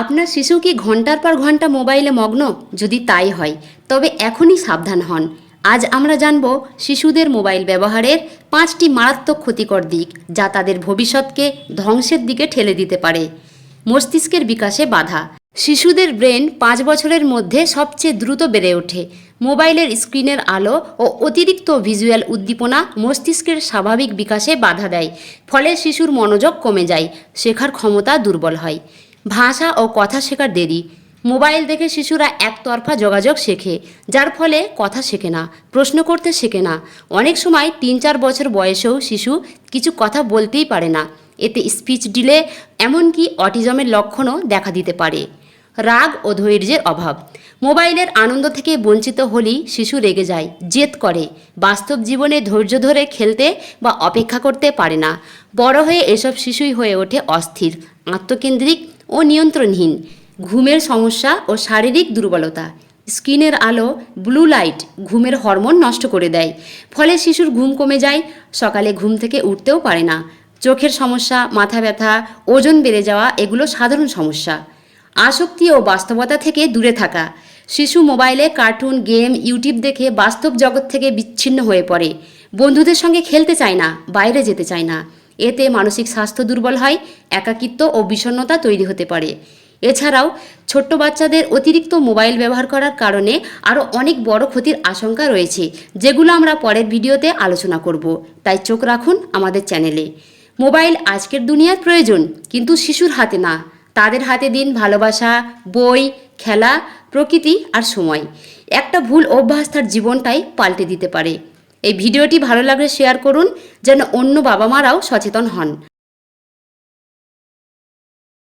আপনার শিশু কি ঘণ্টার পর ঘণ্টা মোবাইলে মগ্ন? যদি তাই হয়, তবে এখনই সাবধান হন। আজ আমরা জানব শিশুদের মোবাইল ব্যবহারের পাঁচটি মারাত্মক ক্ষতিকর দিক যা তাদের ভবিষ্যৎকে ধ্বংসের দিকে ঠেলে দিতে পারে। মস্তিষ্কের বিকাশে বাধা। শিশুদের ব্রেন পাঁচ বছরের মধ্যে সবচেয়ে দ্রুত বেড়ে ওঠে। মোবাইলের স্ক্রিনের আলো ও অতিরিক্ত ভিজুয়াল উদ্দীপনা মস্তিষ্কের স্বাভাবিক বিকাশে বাধা দেয়, ফলে শিশুর মনোযোগ কমে যায়, শেখার ক্ষমতা দুর্বল হয়। ভাষা ও কথা শেখার দেরি। মোবাইল দেখে শিশুরা একতরফা যোগাযোগ শেখে, যার ফলে কথা শেখে না, প্রশ্ন করতে শেখে না। অনেক সময় তিন চার বছর বয়সেও শিশু কিছু কথা বলতেই পারে না। এতে স্পিচ ডিলে, এমনকি অটিজমের লক্ষণও দেখা দিতে পারে। রাগ ও ধৈর্যের অভাব। মোবাইলের আনন্দ থেকে বঞ্চিত হলেই শিশু রেগে যায়, জেদ করে। বাস্তব জীবনে ধৈর্য ধরে খেলতে বা অপেক্ষা করতে পারে না। বড় হয়ে এসব শিশুই হয়ে ওঠে অস্থির, আত্মকেন্দ্রিক ও নিয়ন্ত্রণহীন। ঘুমের সমস্যা ও শারীরিক দুর্বলতা। স্কিনের আলো, ব্লু লাইট ঘুমের হরমোন নষ্ট করে দেয়। ফলে শিশুর ঘুম কমে যায়, সকালে ঘুম থেকে উঠতেও পারে না। চোখের সমস্যা, মাথা ব্যথা, ওজন বেড়ে যাওয়া এগুলো সাধারণ সমস্যা। আসক্তি ও বাস্তবতা থেকে দূরে থাকা। শিশু মোবাইলে কার্টুন, গেম, ইউটিউব দেখে বাস্তব জগৎ থেকে বিচ্ছিন্ন হয়ে পড়ে। বন্ধুদের সঙ্গে খেলতে চায় না, বাইরে যেতে চায় না। এতে মানসিক স্বাস্থ্য দুর্বল হয়, একাকিত্ব ও বিষণ্ণতা তৈরি হতে পারে। এছাড়াও ছোট্ট বাচ্চাদের অতিরিক্ত মোবাইল ব্যবহার করার কারণে আরও অনেক বড় ক্ষতির আশঙ্কা রয়েছে, যেগুলো আমরা পরের ভিডিওতে আলোচনা করব। তাই চোখ রাখুন আমাদের চ্যানেলে। মোবাইল আজকের দুনিয়ার প্রয়োজন, কিন্তু শিশুর হাতে না। তাদের হাতে দিন ভালোবাসা, বই, খেলা, প্রকৃতি আর সময়। একটা ভুল অভ্যাস তার জীবনটাই পাল্টে দিতে পারে। এই ভিডিওটি ভালো লাগলে শেয়ার করুন যেন অন্য বাবা মারাও সচেতন হন।